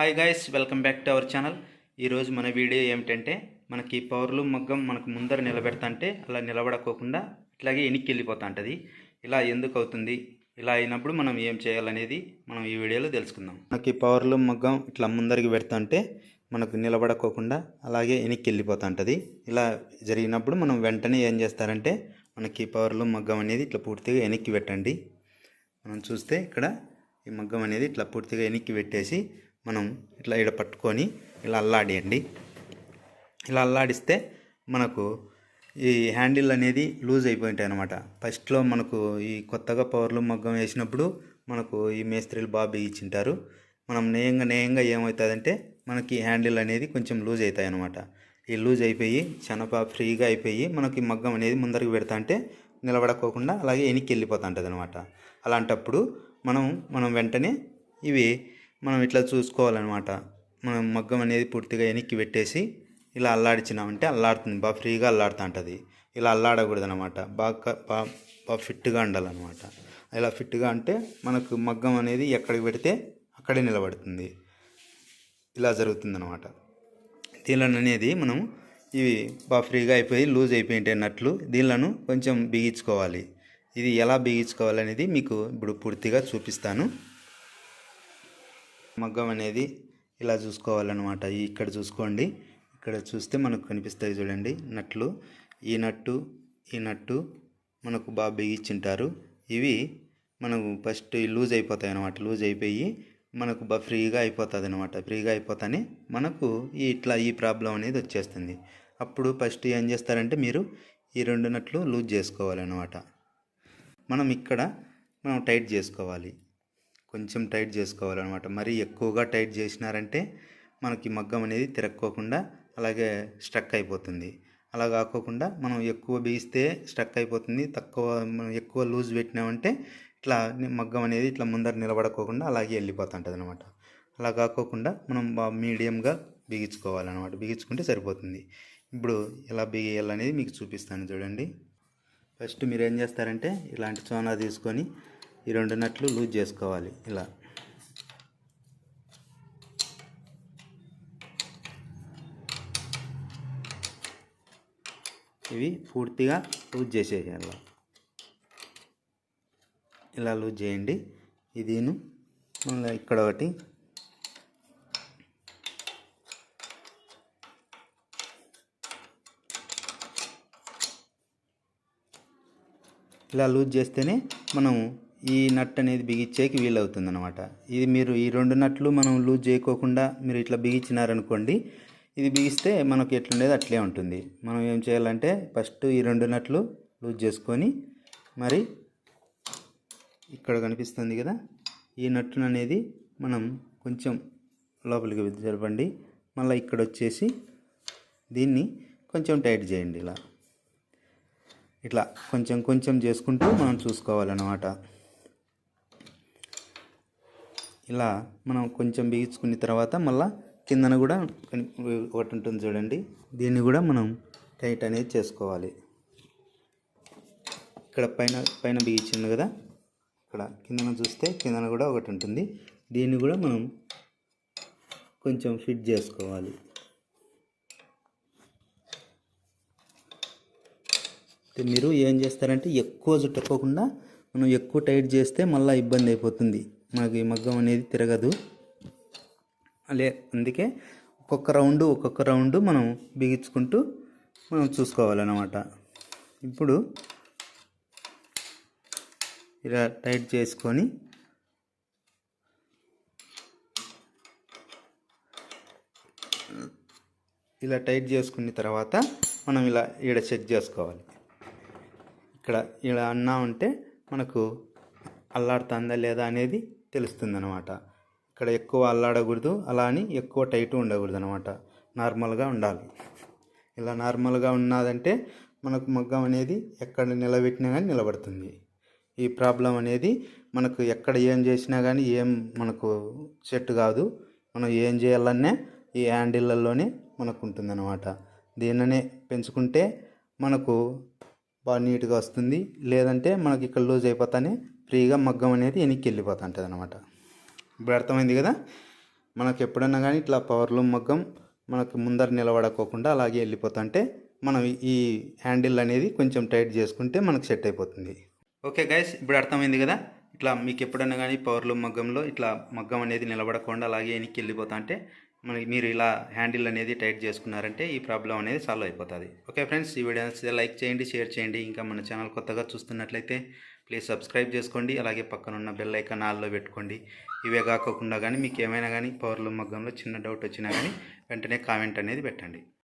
Hi guys welcome back to our channel ఈరోజు మన video ఏమిటంటే మనకి పవర్లు మగ్గం మనకు ముందర నిలబెడతాంటే అలా నిలబడకోకుండా ఇట్లాగే వెనక్కి వెళ్ళిపోతా ఉంటుంది ఇలా ఎందుకు అవుతుంది ఇలా అయినప్పుడు మనం ఏం చేయాలనేది మనం ఈ వీడియోలో తెలుసుకుందాం. మనకి పవర్లు మగ్గం ఇట్లా ముందరికి పెడతాంటే మనకు నిలబడకోకుండా అలాగే వెనక్కి వెళ్ళిపోతా ఉంటుంది ఇలా జరిగినప్పుడు మనం వెంటనే ఏం చేస్తారంటే మనకి పవర్లు మగ్గం అనేది ఇట్లా పూర్తిగా వెనక్కి పెట్టండి మనం చూస్తే ఇక్కడ ఈ మగ్గం అనేది ఇట్లా పూర్తిగా వెనక్కి పెట్టేసి మనం ఇట్లా ఇక్కడ పట్టుకొని ఇలా అల్లాడియండి. ఇలా అల్లాడిస్తే మనకు ఈ హ్యాండిల్ అనేది లూజ్ అయిపోయి ఉంటాయి అనమాట ఫస్ట్లో మనకు ఈ కొత్తగా పవర్లు మగ్గం వేసినప్పుడు మనకు ఈ మేస్త్రీలు బాగా ఇచ్చింటారు మనం నేయంగా నేయంగా ఏమవుతుందంటే మనకి హ్యాండిల్ అనేది కొంచెం లూజ్ అవుతాయి అనమాట ఈ లూజ్ అయిపోయి చనప ఫ్రీగా అయిపోయి మనకి మగ్గం అనేది ముందరికి పెడతా అంటే నిలబడకోకుండా అలాగే వెనక్కి వెళ్ళిపోతూ ఉంటుంది అనమాట అలాంటప్పుడు మనం మనం వెంటనే ఇవి మనం ఇట్లా చూసుకోవాలన్నమాట. మనం మగ్గం అనేది పూర్తిగా వెనక్కి పెట్టేసి ఇలా అల్లాడిచ్చినామంటే అల్లాడుతుంది. బాగా ఫ్రీగా అల్లాడుతూ ఉంటుంది ఇలా అల్లాడకూడదు అనమాట బాగా బాగా ఫిట్గా ఉండాలన్నమాట. ఇలా ఫిట్గా అంటే మనకు మగ్గం అనేది ఎక్కడికి పెడితే అక్కడే నిలబడుతుంది. ఇలా జరుగుతుందన్నమాట. దీనిలో అనేది మనం ఇవి బాగా ఫ్రీగా అయిపోయి లూజ్ అయిపోయింటే నట్లు దీనిలను కొంచెం బిగించుకోవాలి. ఇది ఎలా బిగించుకోవాలనేది మీకు ఇప్పుడు పూర్తిగా చూపిస్తాను. మగ్గం అనేది ఇలా చూసుకోవాలన్నమాట. ఇక్కడ చూసుకోండి. ఇక్కడ చూస్తే మనకు కనిపిస్తాయి చూడండి నట్లు. ఈ నట్టు ఈ నట్టు మనకు బాగా బిగించింటారు. ఇవి మనకు ఫస్ట్ లూజ్ అయిపోతాయి అనమాట లూజ్ అయిపోయి మనకు బాగా ఫ్రీగా అయిపోతుంది అనమాట ఫ్రీగా అయిపోతానే మనకు ఈ ఇట్లా ఈ ప్రాబ్లం అనేది వచ్చేస్తుంది. అప్పుడు ఫస్ట్ ఏం చేస్తారంటే మీరు ఈ రెండు నట్లు లూజ్ చేసుకోవాలన్నమాట. మనం ఇక్కడ మనం టైట్ చేసుకోవాలి. కొంచెం టైట్ చేసుకోవాలన్నమాట. మరీ ఎక్కువగా టైట్ చేసినారంటే మనకి మగ్గం అనేది తిరక్కోకుండా అలాగే స్ట్రక్ అయిపోతుంది. అలా కాకోకుండా మనం ఎక్కువ బీస్తే స్ట్రక్ అయిపోతుంది. తక్కువ మనం ఎక్కువ లూజ్ పెట్టినామంటే ఇట్లా మగ్గం అనేది ఇట్లా ముందర నిలబడకోకుండా అలాగే వెళ్ళిపోతుంటుంది అనమాట అలా కాకోకుండా మనం మీడియంగా బిగించుకోవాలన్నమాట. బిగించుకుంటే సరిపోతుంది. ఇప్పుడు ఎలా బిగియాలనేది మీకు చూపిస్తాను చూడండి. ఫస్ట్ మీరు ఏం చేస్తారంటే ఇలాంటి సోనా తీసుకొని ఈ రెండు నట్లు లూజ్ చేసుకోవాలి ఇలా. ఇవి పూర్తిగా లూజ్ చేసేయాలి ఇలా లూజ్ చేయండి. ఇదిను మళ్ళీ ఇక్కడ ఒకటి. ఇలా లూజ్ చేస్తేనే మనం ఈ నట్ అనేది బిగించేకి వీలవుతుంది అనమాట ఇది మీరు ఈ రెండు నట్లు మనం లూజ్ చేయకోకుండా మీరు ఇట్లా బిగించినారనుకోండి ఇది బిగిస్తే మనకు ఎట్లుండేది అట్లే ఉంటుంది. మనం ఏం చేయాలంటే ఫస్ట్ ఈ రెండు నట్లు లూజ్ చేసుకొని మరి ఇక్కడ కనిపిస్తుంది కదా ఈ నట్టును అనేది మనం కొంచెం లోపలికి జరపండి మళ్ళీ ఇక్కడ వచ్చేసి దీన్ని కొంచెం టైట్ చేయండి ఇలా. ఇట్లా కొంచెం కొంచెం చేసుకుంటూ మనం చూసుకోవాలన్నమాట. ఇలా మనం కొంచెం బిగించుకున్న తర్వాత మళ్ళీ కిందన కూడా ఒకటి ఉంటుంది చూడండి. దీన్ని కూడా మనం టైట్ అనేది చేసుకోవాలి. ఇక్కడ పైన పైన బిగించింది కదా? ఇక్కడ కిందన చూస్తే కిందన కూడా ఒకటి ఉంటుంది. దీన్ని కూడా మనం కొంచెం ఫిట్ చేసుకోవాలి. మీరు ఏం చేస్తారంటే ఎక్కువ చుట్టుకోకుండా మనం ఎక్కువ టైట్ చేస్తే మళ్ళీ ఇబ్బంది అయిపోతుంది. మాకు ఈ మగ్గం అనేది తిరగదు. అలే అందుకే ఒక్కొక్క రౌండ్ ఒక్కొక్క రౌండ్ మనం బిగించుకుంటూ మనం చూసుకోవాలన్నమాట. ఇప్పుడు ఇలా టైట్ చేసుకొని ఇలా టైట్ చేసుకున్న తర్వాత మనం ఇలా ఈడ సెట్ చేసుకోవాలి. ఇక్కడ ఇలా అన్నా ఉంటే మనకు అల్లాడుతుందా లేదా అనేది తెలుస్తుంది అనమాట ఇక్కడ ఎక్కువ అల్లాడకూడదు అలా అని ఎక్కువ టైట్ ఉండకూడదు అనమాట నార్మల్గా ఉండాలి. ఇలా నార్మల్గా ఉన్నదంటే మనకు మగ్గం అనేది ఎక్కడ నిలబెట్టినా కానీ నిలబడుతుంది. ఈ ప్రాబ్లం అనేది మనకు ఎక్కడ ఏం చేసినా కానీ ఏం మనకు సెట్ కాదు. మనం ఏం చేయాలన్నా ఈ హ్యాండిళ్ళల్లోనే మనకు ఉంటుందన్నమాట. దీన్ననే పెంచుకుంటే మనకు బాగా నీట్గా వస్తుంది. లేదంటే మనకి ఇక్కడ లూజ్ అయిపోతానే ఫ్రీగా మగ్గం అనేది వెనక్కి వెళ్ళిపోతూ ఉంటుంది అనమాట ఇప్పుడు అర్థమైంది కదా? మనకు ఎప్పుడన్నా కానీ ఇట్లా పవర్లూమ్ మగ్గం మనకు ముందర నిలబడకోకుండా అలాగే వెళ్ళిపోతుంటే మనం ఈ హ్యాండిల్ అనేది కొంచెం టైట్ చేసుకుంటే మనకు సెట్ అయిపోతుంది. ఓకే గైస్ ఇప్పుడు అర్థమైంది కదా? ఇట్లా మీకు ఎప్పుడన్నా కానీ పవర్లూమ్ మగ్గంలో ఇట్లా మగ్గం అనేది నిలబడకుండా అలాగే వెనక్కి వెళ్ళిపోతా అంటే మనకి మీరు ఇలా హ్యాండిల్ అనేది టైట్ చేసుకున్నారంటే ఈ ప్రాబ్లం అనేది సాల్వ్ అయిపోతుంది. ఓకే ఫ్రెండ్స్ ఈ వీడియో నచ్చితే లైక్ చేయండి షేర్ చేయండి. ఇంకా మన ఛానల్ కొత్తగా చూస్తున్నట్లయితే ప్లీజ్ సబ్స్క్రైబ్ చేసుకోండి. అలాగే పక్కన ఉన్న బెల్ ఐకాన్ ఆల్లో పెట్టుకోండి. ఇవే కాకుండా కానీ మీకు ఏమైనా కానీ పవర్లు మగ్గంలో చిన్న డౌట్ వచ్చినా కానీ వెంటనే కామెంట్ అనేది పెట్టండి.